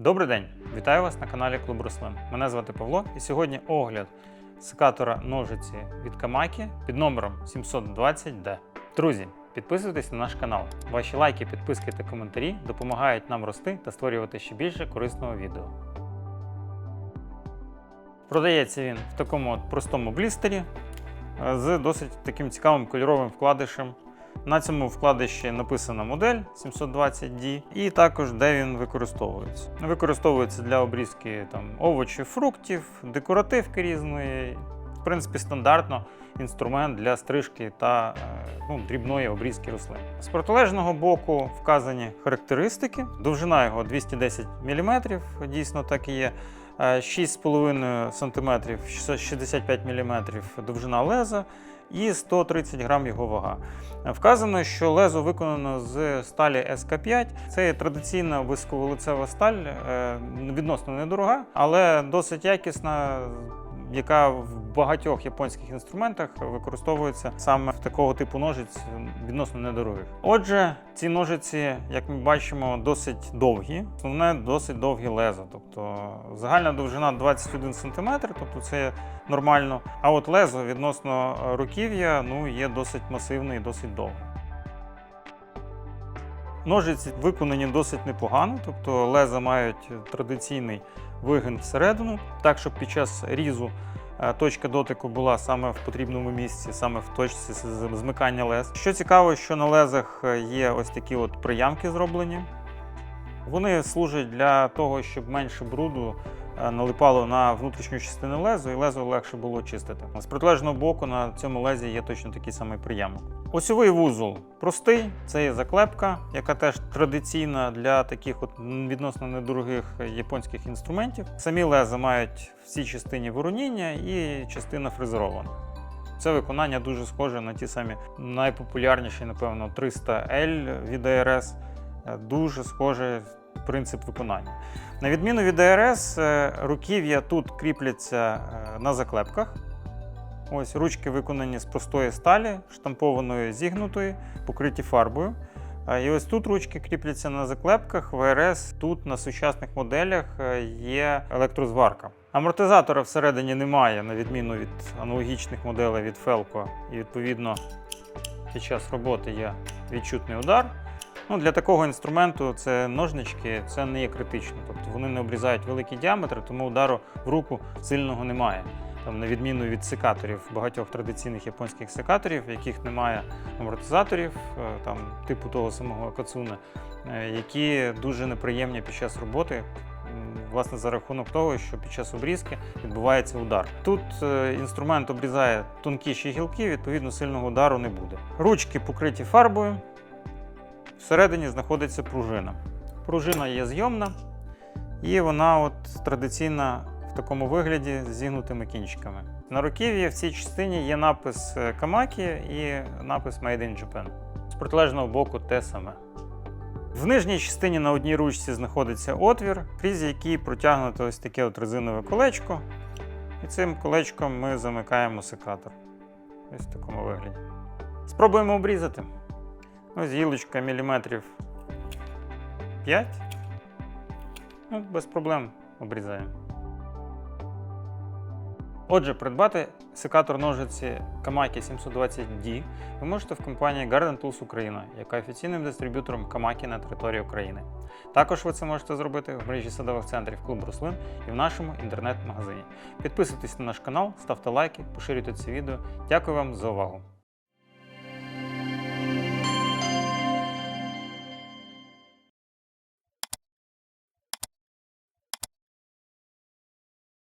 Добрий день! Вітаю вас на каналі Клуб Рослин. Мене звати Павло, і сьогодні огляд секатора ножиці від Камакі під номером 720D. Друзі, підписуйтесь на наш канал. Ваші лайки, підписки та коментарі допомагають нам рости та створювати ще більше корисного відео. Продається він в такому от простому блістері е, з досить таким цікавим кольоровим вкладишем. На цьому вкладиші написана модель 720D і також де він використовується. Використовується для обрізки там, овочів, фруктів, декоративки різної. В принципі, стандартно інструмент для стрижки та е, ну, дрібної обрізки рослин. З протилежного боку вказані характеристики. Довжина його 210 мм, дійсно так і є. Е, 6,5 см, 65 мм довжина леза і 130 грам його вага. Вказано, що лезо виконано з сталі СК5. Це традиційна висковолицева сталь, е, відносно недорога, але досить якісна, яка в багатьох японських інструментах використовується саме в такого типу ножиць відносно недорогих. Отже, ці ножиці, як ми бачимо, досить довгі. Основне досить довгі лезо. Тобто загальна довжина 21 см, тобто це нормально. А от лезо відносно руків'я ну, є досить масивне і досить довге. Ножиці виконані досить непогано, тобто леза мають традиційний вигин всередину, так щоб під час різу е, точка дотику була саме в потрібному місці, саме в точці змикання лез. Що цікаво, що на лезах е, є ось такі от приямки зроблені. Вони служать для того, щоб менше бруду налипало на внутрішню частину лезу, і лезо легше було чистити. З протилежного боку на цьому лезі є точно такий самий приямок. Осьовий вузол простий, це є заклепка, яка теж традиційна для таких от відносно недорогих японських інструментів. Самі леза мають в цій частині вороніння і частина фрезерована. Це виконання дуже схоже на ті самі найпопулярніші, напевно, 300L від ARS. Е, Дуже схожий принцип виконання. На відміну від ARS, е, руків'я тут кріпляться е, на заклепках. Ось ручки виконані з простої сталі, штампованої зігнутої, покриті фарбою. Е, І ось тут ручки кріпляться на заклепках. В РС тут на сучасних моделях є електрозварка. Амортизатора всередині немає, на відміну від аналогічних моделей від Felco. І відповідно під час роботи є відчутний удар. Ну, для такого інструменту це ножнички, це не є критично. Тобто вони не обрізають великий діаметр, тому удару в руку сильного немає. Там, на відміну від секаторів, багатьох традиційних японських секаторів, в яких немає амортизаторів, е, там, типу того самого Кацуна, е, які дуже неприємні під час роботи. Власне, за рахунок того, що під час обрізки відбувається удар. Тут е, інструмент обрізає тонкіші гілки, відповідно, сильного удару не буде. Ручки покриті фарбою, всередині знаходиться пружина. Пружина є зйомна, і вона от традиційна в такому вигляді з зігнутими кінчиками. На руків'ї в цій частині є напис е, Камакі і напис Made in Japan. З протилежного боку те саме. В нижній частині на одній ручці знаходиться отвір, крізь який протягнуто ось таке от резинове колечко. І цим колечком ми замикаємо секатор. Ось в такому вигляді. Спробуємо обрізати. Ось гілочка міліметрів 5. Ну, без проблем обрізаємо. Отже, придбати секатор ножиці Kamaki 720D ви можете в компанії Garden Tools Україна, яка офіційним дистриб'ютором Kamaki на території України. Також ви це можете зробити в мережі садових центрів Клуб Рослин і в нашому інтернет-магазині. Підписуйтесь на наш канал, ставте лайки, поширюйте це відео. Дякую вам за увагу!